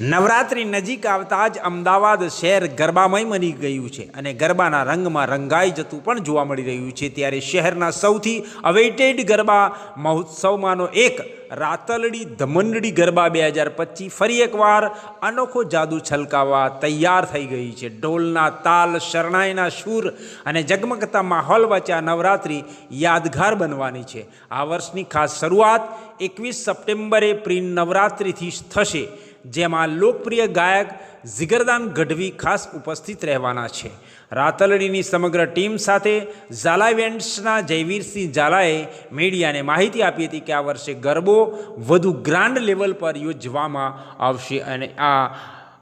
નવરાત્રિ નજીક આવતા જ અમદાવાદ શહેર ગરબામય બની ગયું છે અને ગરબાના રંગમાં રંગાઈ જતું પણ જોવા મળી રહ્યું છે. ત્યારે શહેરના સૌથી અવેટેડ ગરબા મહોત્સવમાંનો એક રાતલડી ધમંડળી ગરબા બે હજાર પચીસ ફરી એકવાર અનોખો જાદુ છલકાવવા તૈયાર થઈ ગઈ છે. ઢોલના તાલ, શરણાઈના સૂર અને જગમગતા માહોલ વચ્ચે આ નવરાત્રિ યાદગાર બનવાની છે. આ વર્ષની ખાસ શરૂઆત એકવીસ સપ્ટેમ્બરે પ્રી નવરાત્રિથી થશે. જેમાં લોકપ્રિય ગાયક ઝિગરદાન ગઢવી ખાસ ઉપસ્થિત રહેવાના છે. રાતલડીની સમગ્ર ટીમ સાથે ઝાલા ઇવેન્ટ્સના જયવીરસિંહ ઝાલાએ મીડિયાને માહિતી આપી હતી કે આ વર્ષે ગરબો વધુ ગ્રાન્ડ લેવલ પર યોજવામાં આવશે અને આ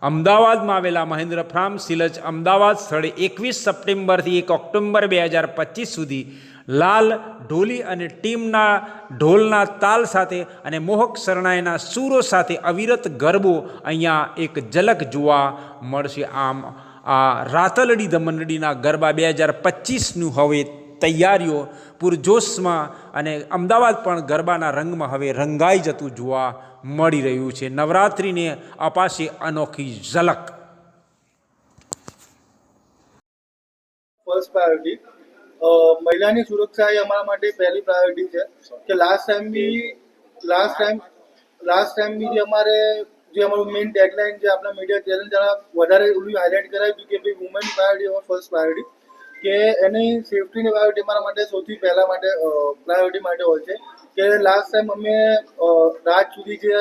અમદાવાદમાં આવેલા મહેન્દ્ર ફાર્મ સિલજ અમદાવાદ સ્થળે એકવીસ સપ્ટેમ્બરથી એક ઓક્ટોબર બે હજાર પચીસ સુધી લાલ ઢોલી અને ટીમના ઢોલના તાલ સાથે અને મોહક શરણાઈના સૂરો સાથે અવિરત ગરબો અહીંયા એક ઝલક જોવા મળશે. આમ આ રાતલડી દમનડીના ગરબા બે હજાર પચીસનું હવે તૈયારીઓ પૂરજોશમાં અને અમદાવાદ પણ ગરબાના રંગમાં હવે રંગાઈ જતું જોવા મળી રહ્યું છે. નવરાત્રિને અપાશે અનોખી ઝલક. ફર્સ્ટ પ્રાયોરિટી મહિલાની સુરક્ષા એ અમારા માટે પહેલી પ્રાયોરિટી છે કે લાસ્ટ ટાઈમ બી લાસ્ટ ટાઈમ લાસ્ટ ટાઈમ બી જે અમારે, જે અમારું મેઇન ડેડલાઇન જે આપણા મીડિયા ચેનલ દ્વારા વધારે ઓલું હાઇલાઇટ કરાવ્યું હતું કે ભાઈ વુમેન પ્રાયોરિટી અમારી ફર્સ્ટ પ્રાયોરિટી કે એની સેફટીની પ્રાયોરિટી અમારા માટે સૌથી પહેલા માટે પ્રાયોરિટી માટે હોય છે. કે લાસ્ટ ટાઈમ અમે રાત સુધી જે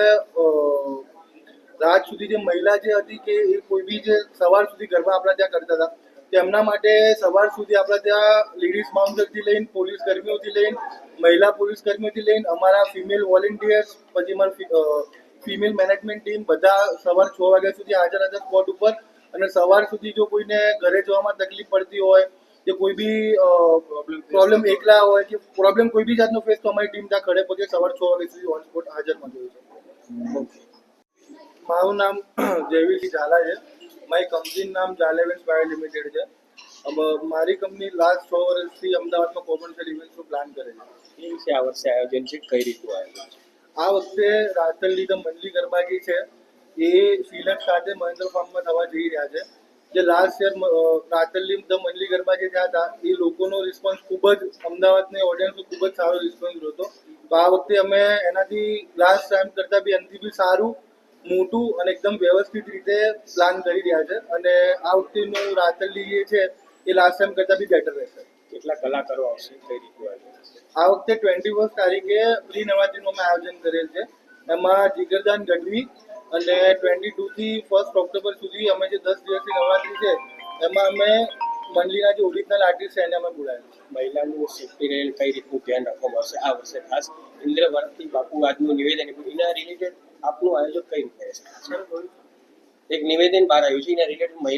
રાત સુધી જે મહિલા જે હતી કે એ કોઈ બી જે સવાર સુધી ગરબા આપણા ત્યાં કરતા હતા તેમના માટે સવાર સુધી આપણા ત્યાં લેડીઝ માઉન્ટરથી લઈને પોલીસ કર્મીઓથી લઈને મહિલા પોલીસ કર્મીઓથી લઈને અમારા ફિમેલ વોલેન્ટિયર્સ પછી અમારા ફિમેલ મેનેજમેન્ટ ટીમ બધા સવાર છ વાગ્યા સુધી હાજર હતા સ્પોટ ઉપર. અને સવાર સુધી જો કોઈને ઘરે જવામાં તકલીફ પડતી હોય કે કોઈ બી પ્રોબ્લેમ એકલા હોય કે પ્રોબ્લેમ કોઈ બી જાતનો ફેસ તો અમારી ટીમ ત્યાં ખડે પગે સવાર છ વાગ્યા સુધી ઓન સ્પોટ હાજરમાં જોયું છે. મારું નામ જયવીરસિંહ ઝાલા છે. મારી કંપનીનું નામ જાલેવેન્સ બાયો લિમિટેડ છે મારી કંપની લાસ્ટ છ વર્ષથી અમદાવાદમાં કોમર્શિયલ ઇવેન્ટ્સનું પ્લાન કરે છે. એ વિશે આ વર્ષે આયોજન છે? કઈ રીતનું આયોજન આ વખતે રાતલની ધ મંડલી ગરબાગી છે. એ શ્રીલંક સાથે મહેન્દ્ર ફાર્મમાં થવા જઈ રહ્યા છે. જે લાસ્ટ યર રાતલની ધ મંડલી ગરબા જે થયા હતા. એ લોકોનો રિસ્પોન્સ ખૂબ જ અમદાવાદની ઓડિયન્સનો ખૂબ જ સારો રિસ્પોન્સ હતો. તો આ વખતે અમે એનાથી લાસ્ટ ટાઈમ કરતાં બી એનાથી બી સારું મોટું અને એકદમ વ્યવસ્થિત રીતે પ્લાન કરી રહ્યા છે. અને આ વખતેનું રાતલડી જે છે એ લાસ્ટ ટાઈમ કરતાં બી બેટર રહેશે. કેટલા કલાકારો આવશે કઈ રીતે આ વખતે ટ્વેન્ટી ફર્સ્ટ તારીખે પ્રી નવરાત્રીનું અમે આયોજન કરેલ છે. એમાં જીગરદાન ગઢવી અને ટ્વેન્ટી ટુથી ફર્સ્ટ ઓક્ટોબર સુધી અમે જે દસ દિવસની નવરાત્રી છે એમાં અમે મંડલીના જે ઓરિજિનલ આર્ટિસ્ટ છે એને અમે બોલાવ્યું છે. મહિલાનું રહેલ કઈ રીતનું ધ્યાન રાખવામાં આવશે આ વર્ષે ખાસ ઇન્દ્રવરથી બાપુ આજનું નિવેદન એના રિલેટેડ આપનું આયોજન કઈ રીતે રહેશે એક નિવેદન બહાર આવ્યું છે. એના રિલેટેડ